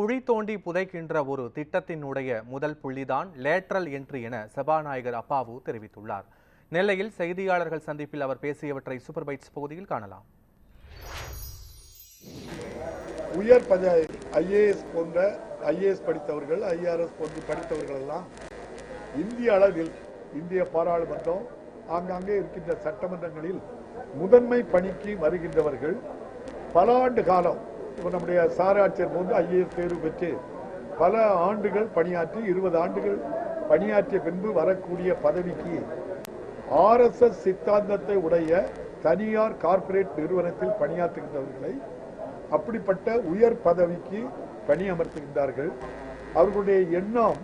குழி தோண்டி புதைக்கின்ற ஒரு திட்டத்தினுடைய முதல் புள்ளிதான் லேட்ரல் என்ட்ரி என சபாநாயகர் அப்பாவு தெரிவித்துள்ளார். நெல்லையில் செய்தியாளர்கள் சந்திப்பில் அவர் பேசியவற்றை சூப்பர் பைட்ஸ் பகுதியில் காணலாம். உயர் பதவி ஐஏஎஸ் போன்ற ஐஏஎஸ் படித்தவர்கள் ஐஆர்எஸ் போன்று படித்தவர்கள் எல்லாம் இந்திய அளவில் இந்திய பாராளுமன்றம் ஆங்காங்கே இருக்கின்ற சட்டமன்றங்களில் முதன்மை பணிக்கு வருகின்றவர்கள் பல ஆண்டு காலம் இப்போ நம்முடைய சாராட்சியர் போன்று ஐஏஎஸ் தேர்வு பெற்று பல ஆண்டுகள் பணியாற்றி இருபது ஆண்டுகள் பணியாற்றிய பின்பு வரக்கூடிய பதவிக்கு ஆர்எஸ்எஸ் சித்தாந்தத்தை உடைய தனியார் கார்ப்பரேட் நிறுவனத்தில் பணியாற்றுகின்றவர்களை அப்படிப்பட்ட உயர் பதவிக்கு பணியமர்த்துகின்றார்கள். அவர்களுடைய எண்ணம்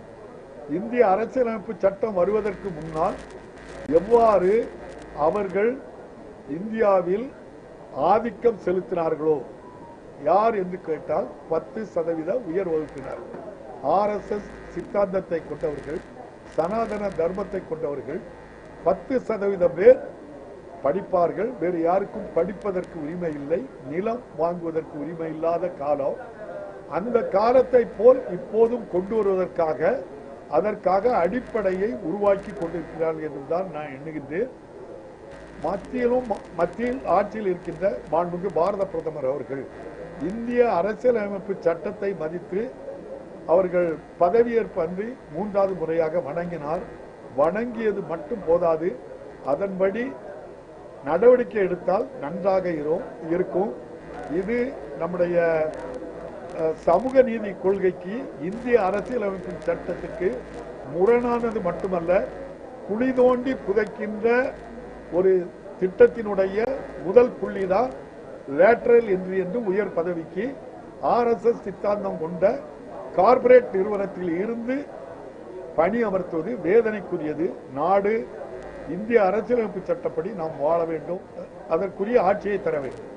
இந்திய அரசியலமைப்பு சட்டம் வருவதற்கு முன்னால் எவ்வாறு அவர்கள் இந்தியாவில் ஆதிக்கம் செலுத்தினார்களோ யார் என்று கேட்டால் பத்து சதவீத உயர் வகுப்பினர். ஆர்எஸ்எஸ் சித்தாந்தத்தை கொண்டவர்கள் சனாதன தர்மத்தை கொண்டவர்கள் பத்து சதவீதம் பேர் படிப்பார்கள். வேறு யாருக்கும் படிப்பதற்கு உரிமை இல்லை நிலம் வாங்குவதற்கு உரிமை இல்லாத காலம். அந்த காலத்தை போல் இப்போதும் கொண்டு வருவதற்காக அதற்காக அடிப்படையை உருவாக்கி கொண்டிருக்கிறார்கள் என்றுதான் நான் எண்ணுகின்றேன். மத்தியிலும் மத்தியில் ஆட்சியில் இருக்கின்ற மாண்புமிகு பாரத பிரதமர் அவர்கள் இந்திய அரசியலமைப்பு சட்டத்தை மதித்து அவர்கள் பதவியேற்பு அன்றி மூன்றாவது முறையாக வணங்கினார். வணங்கியது மட்டும் போதாது அதன்படி நடவடிக்கை எடுத்தால் நன்றாக இருக்கும். இது நம்முடைய சமூக நீதி கொள்கைக்கு இந்திய அரசியலமைப்பின் சட்டத்துக்கு முரணானது மட்டுமல்ல குழி தோண்டி புதைக்கின்ற ஒரு திட்டத்தினுடைய முதல் புள்ளிதான் லேட்டரல் என்று என்று உயர் பதவிக்கு ஆர்எஸ்எஸ் சித்தாந்தம் கொண்ட கார்ப்பரேட் நிறுவனத்தில் இருந்து பணி அமர்த்துவது வேதனைக்குரியது. நாடு இந்திய அரசியலமைப்பு சட்டப்படி நாம் வாழ வேண்டும். அதற்குரிய ஆட்சியை தர வேண்டும்.